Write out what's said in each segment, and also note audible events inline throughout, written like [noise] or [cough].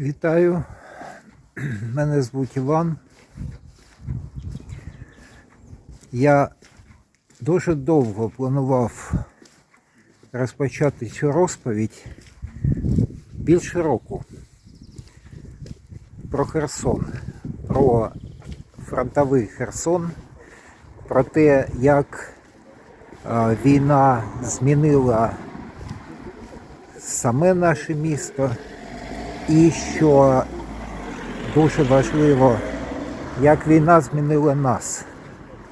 Вітаю. Мене звуть Іван. Я дуже довго планував розпочати цю розповідь більше року про Херсон, про фронтовий Херсон, про те, як війна змінила саме наше місто. І що дуже важливо, як війна змінила нас,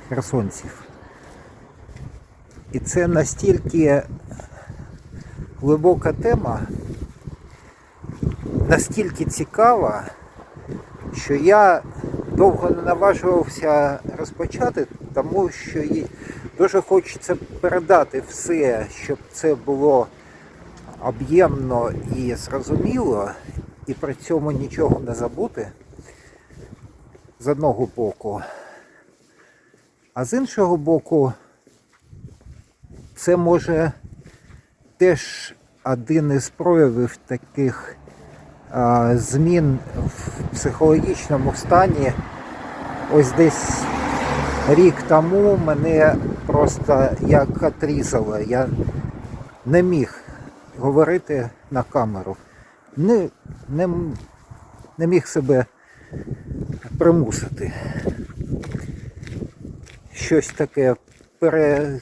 херсонців. І це настільки глибока тема, настільки цікава, що я довго не наважувався розпочати, тому що дуже хочеться передати все, щоб це було об'ємно і зрозуміло, і при цьому нічого не забути з одного боку. А з іншого боку, це може теж один із проявів таких а, змін в психологічному стані. Ось десь рік тому мене просто як отрізало. Я не міг говорити на камеру. Не, не, не міг себе примусити. Щось таке пере...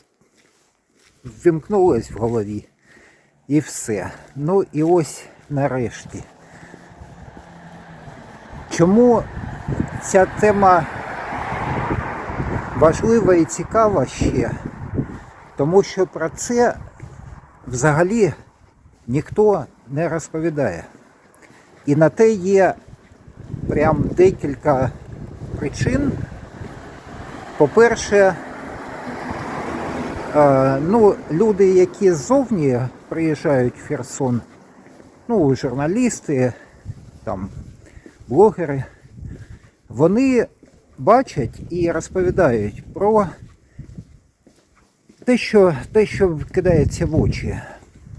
вимкнулось в голові. І все. Ну і ось нарешті. Чому ця тема важлива і цікава ще? Тому що про це взагалі ніхто не розповідає. І на те є прям декілька причин. По-перше, е, ну, люди, які ззовні приїжджають в Херсон, ну, журналісти, там, блогери, вони бачать і розповідають про те, що, те, що кидається в очі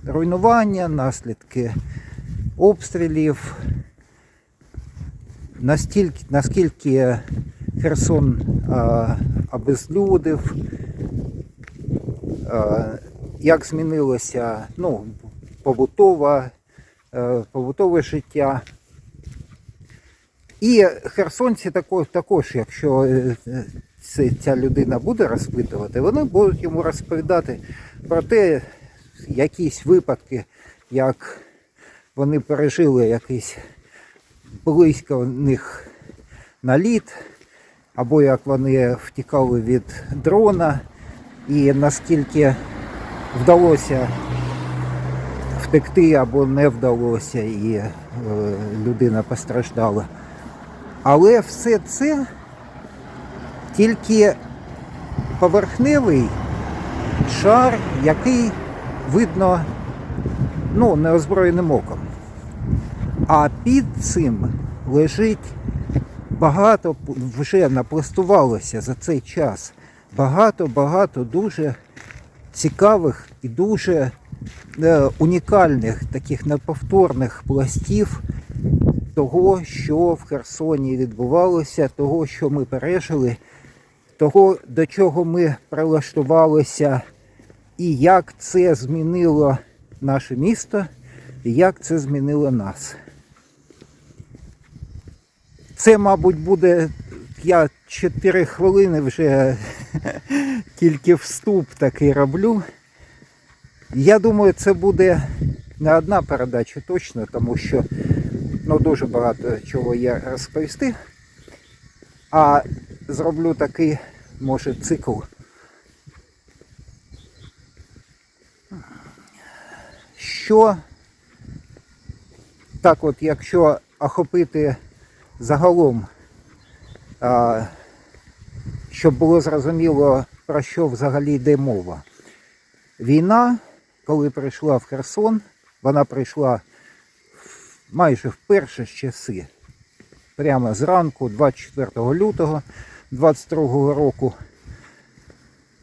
руйнування, наслідки обстрілів, настільки, наскільки Херсон а, обезлюдив, а, як змінилося ну, побутова, а, побутове життя. І херсонці також, також якщо е, ця людина буде розпитувати, вони будуть йому розповідати про те, якісь випадки, як вони пережили якийсь близько в них наліт, або як вони втікали від дрона, і наскільки вдалося втекти або не вдалося, і е, людина постраждала. Але все це тільки поверхневий шар, який видно ну, неозброєним оком. А під цим лежить багато, вже напластувалося за цей час. Багато-багато дуже цікавих і дуже е, унікальних таких неповторних пластів того, що в Херсоні відбувалося, того, що ми пережили, того, до чого ми прилаштувалися і як це змінило наше місто, і як це змінило нас. Це, мабуть, буде, я 4 хвилини вже [laughs] тільки вступ такий роблю. Я думаю, це буде не одна передача точно, тому що ну, дуже багато чого є розповісти. А зроблю такий, може, цикл. Що так от, якщо охопити загалом, щоб було зрозуміло, про що взагалі йде мова. Війна, коли прийшла в Херсон, вона прийшла майже в перші часи, прямо зранку, 24 лютого 22 року.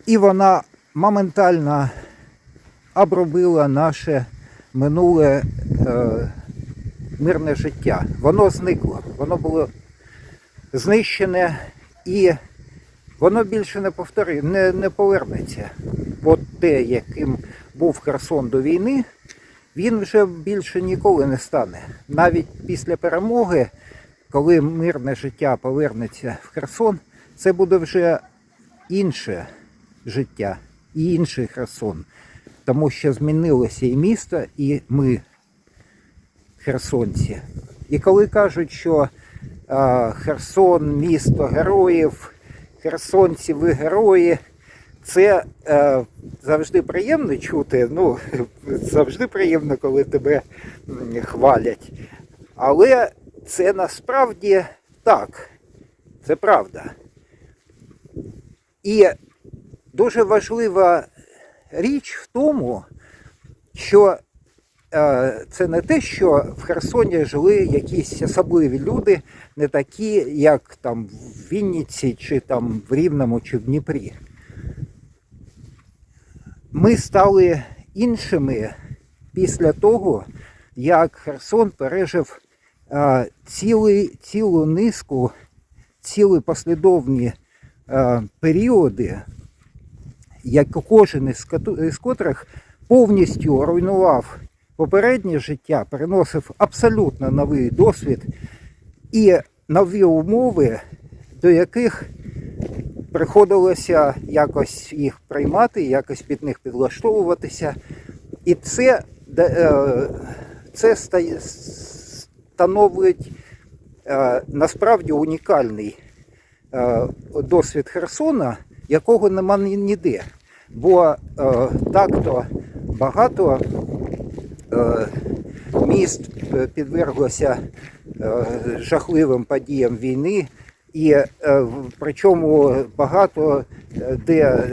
І вона моментально обробила наше минуле е, мирне життя. Воно зникло, воно було знищене і воно більше не повтори, не, не повернеться. От те, яким був Херсон до війни, він вже більше ніколи не стане. Навіть після перемоги, коли мирне життя повернеться в Херсон, це буде вже інше життя і інший Херсон. Тому що змінилося і місто, і ми, херсонці. І коли кажуть, що а, Херсон місто героїв, херсонці ви герої, це е, завжди приємно чути. Ну, [laughs] завжди приємно, коли тебе хвалять. Але це насправді так. Це правда. І дуже важлива річ в тому, що е, це не те, що в Херсоні жили якісь особливі люди, не такі, як там в Вінниці, чи там в Рівному, чи в Дніпрі. Ми стали іншими після того, як Херсон пережив е, цілий, цілу низку, цілі послідовні е, періоди, як кожен із котрих повністю руйнував попереднє життя, переносив абсолютно новий досвід і нові умови, до яких приходилося якось їх приймати, якось під них підлаштовуватися. І це, е, це становить е, насправді унікальний е, досвід Херсона, якого нема ніде. Бо е, так-то багато е, міст е, підверглося е, жахливим подіям війни, і е, причому багато е, де е,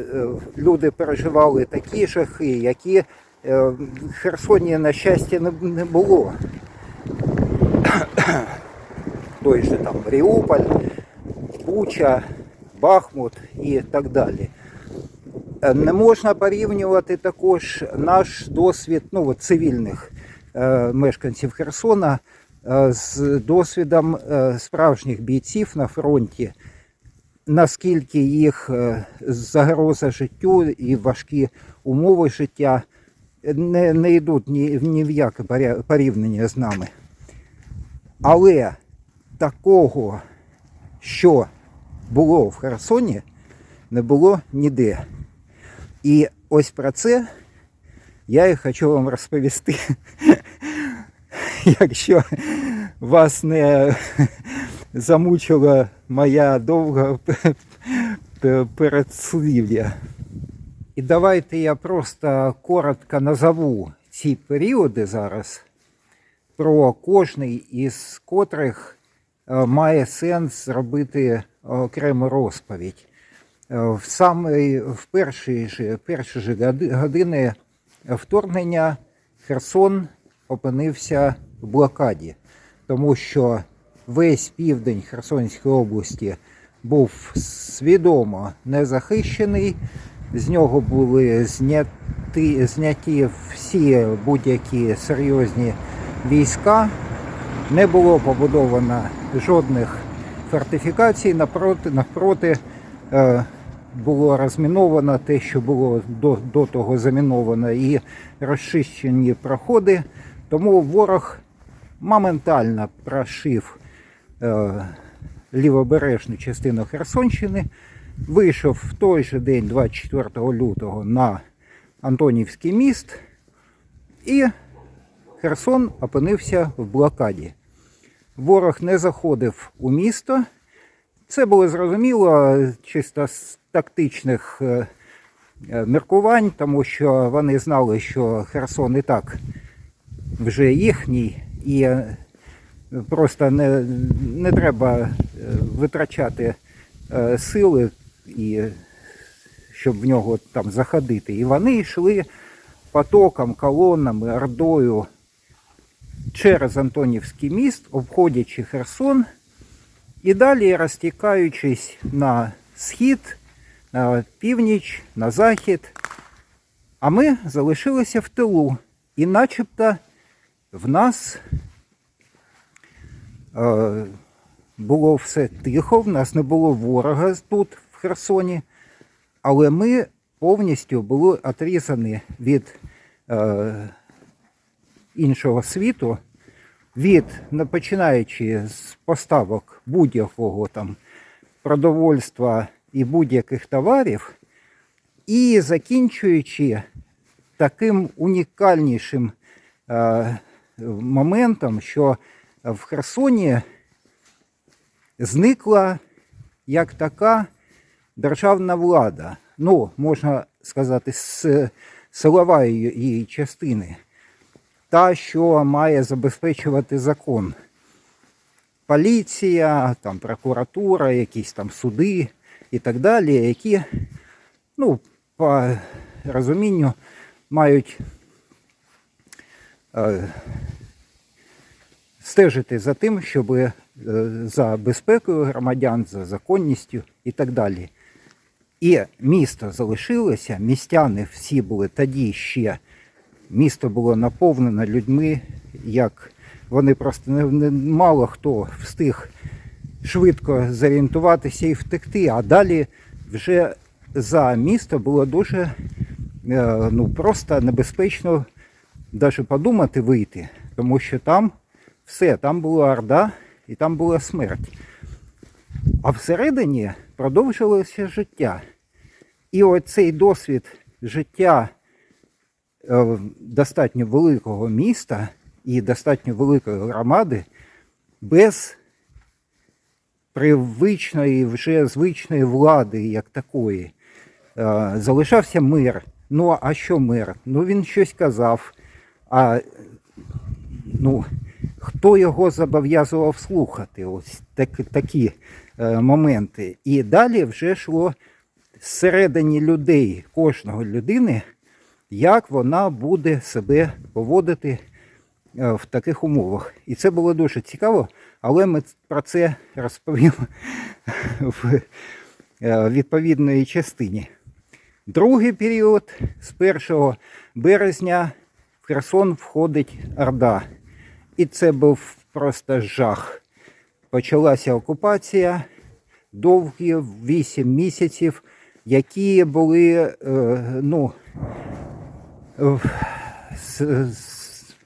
люди переживали такі жахи, які е, в Херсоні, на щастя, не, не було. Той же там Маріуполь, Буча, Бахмут і так далі. Е, Не можна порівнювати також наш досвід ну, от цивільних е, мешканців Херсона е, з досвідом справжніх бійців на фронті, наскільки їх загроза життю і важкі умови життя не, не йдуть ні, ні в яке порівняння з нами. Але такого, що було в Херсоні, не було ніде. І ось про це я і хочу вам розповісти. Якщо вас не замучила моя довга передслів'я. І давайте я просто коротко назову ці періоди зараз, про кожний із котрих е, має сенс зробити окрему розповідь. Е, В саме в перші перші ж години вторгнення Херсон опинився в блокаді, тому що весь південь Херсонської області був свідомо незахищений, з нього були зняті, зняті всі будь-які серйозні війська, не було побудовано жодних фортифікацій, напроти, навпроти е, було розміновано те, що було до, до того заміновано, і розчищені проходи. Тому ворог моментально прошив е, лівобережну частину Херсонщини, вийшов в той же день, 24 лютого, на Антонівський міст, і Херсон опинився в блокаді. Ворог не заходив у місто. Це було зрозуміло чисто з тактичних е, е, міркувань, тому що вони знали, що Херсон і так вже їхній, і е, просто не, не треба витрачати сили, і, щоб в нього там заходити. І вони йшли потоком, колонами, ордою через Антонівський міст, обходячи Херсон, і далі розтікаючись на схід, на північ, на захід. А ми залишилися в тилу. І начебто в нас Е, було все тихо, в нас не було ворога тут, в Херсоні, але ми повністю були отрізані від е, іншого світу, від починаючи з поставок будь-якого там продовольства і будь-яких товарів, і закінчуючи таким унікальнішим е, моментом, що в Херсоні зникла як така державна влада. Ну, можна сказати, з силової її частини, та, що має забезпечувати закон. Поліція, там, прокуратура, якісь там суди і так далі, які, ну, по розумінню, мають е, стежити за тим, щоб е, за безпекою громадян, за законністю і так далі. І місто залишилося, містяни всі були тоді ще. Місто було наповнено людьми, як вони просто не, не мало хто встиг швидко зорієнтуватися і втекти. А далі вже за місто було дуже е, ну, просто небезпечно навіть подумати вийти, тому що там все, там була орда і там була смерть. А всередині продовжилося життя. І оцей досвід життя достатньо великого міста і достатньо великої громади без привичної, вже звичної влади як такої. Е, залишався мир. Ну, а що мир? Ну він щось казав. А ну, хто його зобов'язував слухати? Ось так, такі е, моменти. І далі вже йшло зсередині людей, кожного людини, як вона буде себе поводити е, в таких умовах. І це було дуже цікаво, але ми про це розповімо [laughs] в е, відповідної частині. Другий період з 1 березня в Херсон входить Орда. І це був просто жах. Почалася окупація довгі 8 місяців, які були, е, ну,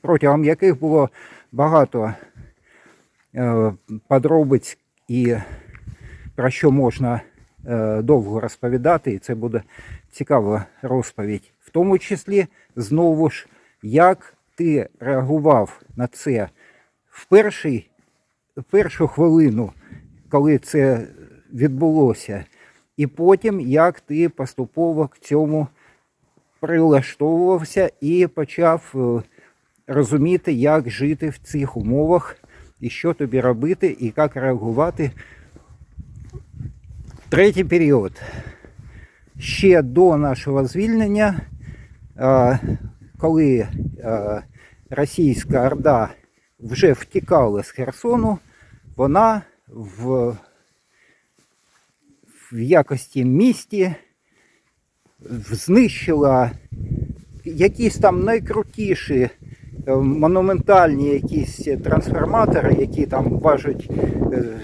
протягом яких було багато е, подробиць і про що можна е, довго розповідати, і це буде цікава розповідь. В тому числі, знову ж, як ти реагував на це в перший, першу хвилину, коли це відбулося, і потім як ти поступово к цьому прилаштовувався і почав е, розуміти, як жити в цих умовах, і що тобі робити, і як реагувати. Третій період. Ще до нашого звільнення, е, коли е, російська орда вже втікала з Херсону, вона в, в якості місті знищила якісь там найкрутіші е, монументальні якісь трансформатори, які там важать е,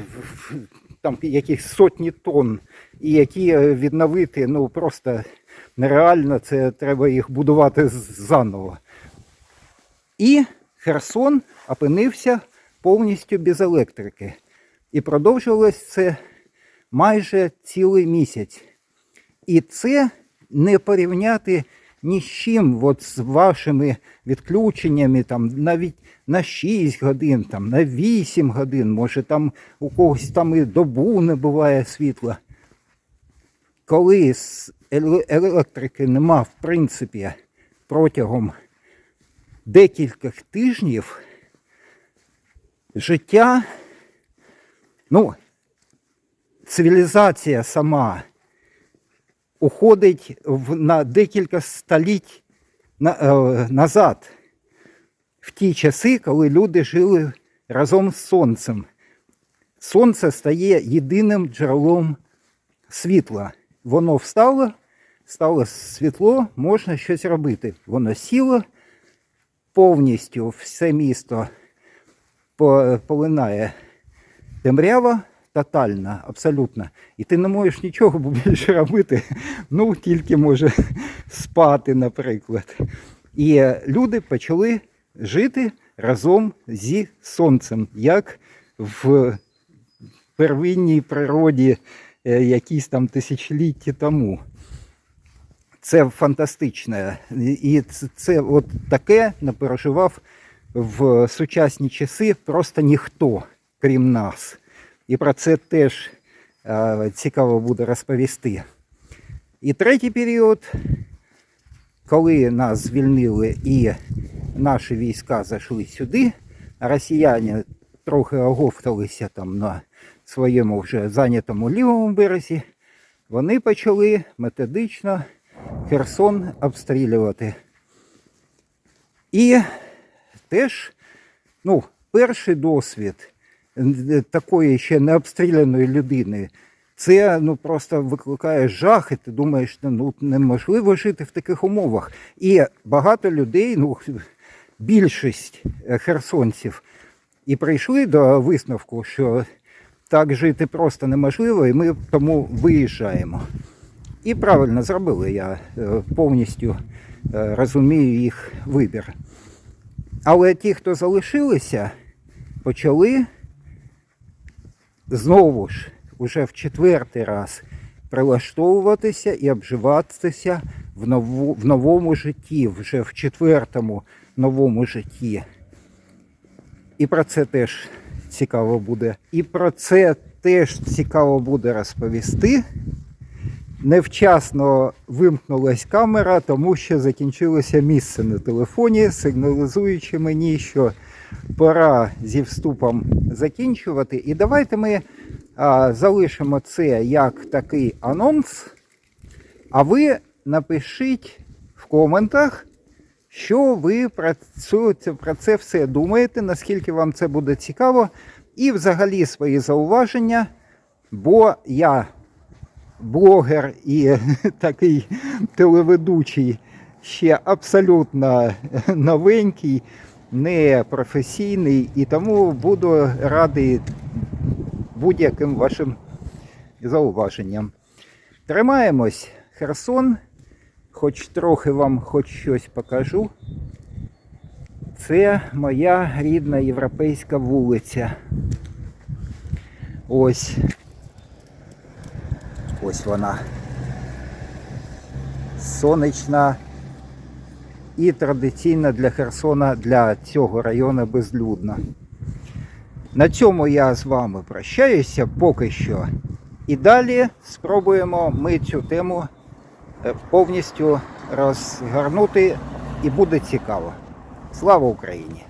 там якісь сотні тонн, і які е, відновити ну просто нереально, це треба їх будувати заново. І Херсон опинився повністю без електрики. І продовжувалось це майже цілий місяць. І це не порівняти ні з чим от з вашими відключеннями там, навіть на 6 годин, там, на 8 годин, може там у когось там і добу не буває світла. Коли електрики нема, в принципі, протягом декількох тижнів, життя, ну, цивілізація сама уходить в, на декілька століть на, е, назад, в ті часи, коли люди жили разом з сонцем. Сонце стає єдиним джерелом світла. Воно встало, стало світло, можна щось робити. Воно сіло повністю все місто полинає Темрява тотальна, абсолютно. І ти не можеш нічого більше робити. Ну, тільки може спати, наприклад. І люди почали жити разом зі сонцем, як в первинній природі е, якісь там тисячоліття тому. Це фантастично. І це от таке не переживав в сучасні часи просто ніхто, крім нас. І про це теж е, цікаво буде розповісти. І третій період, коли нас звільнили і наші війська зайшли сюди, росіяни трохи оговталися там на своєму вже зайнятому лівому березі, вони почали методично Херсон обстрілювати. І теж, ну, перший досвід такої ще не обстріляної людини. Це ну просто викликає жах, і ти думаєш, ну неможливо жити в таких умовах. І багато людей, ну більшість е, херсонців, і прийшли до висновку, що так жити просто неможливо, і ми тому виїжджаємо. І правильно зробили, я е, повністю е, розумію їх вибір. Але ті, хто залишилися, почали знову ж, уже в четвертий раз прилаштовуватися і обживатися в, нову, в новому житті, вже в четвертому новому житті. І про це теж цікаво буде. І про це теж цікаво буде розповісти. Невчасно вимкнулась камера, тому що закінчилося місце на телефоні, сигналізуючи мені, що пора зі вступом закінчувати. І давайте ми а, залишимо це як такий анонс. А ви напишіть в коментах, що ви про це, про це все думаєте, наскільки вам це буде цікаво, і взагалі свої зауваження, бо я блогер і [laughs] такий телеведучий ще абсолютно новенький, не професійний, і тому буду радий будь-яким вашим зауваженням. Тримаємось, Херсон, хоч трохи вам хоч щось покажу. Це моя рідна європейська вулиця. Ось. Ось вона. Сонячна і традиційна для Херсона, для цього району безлюдна. На цьому я з вами прощаюся поки що. І далі спробуємо ми цю тему е, повністю розгорнути і буде цікаво. Слава Україні!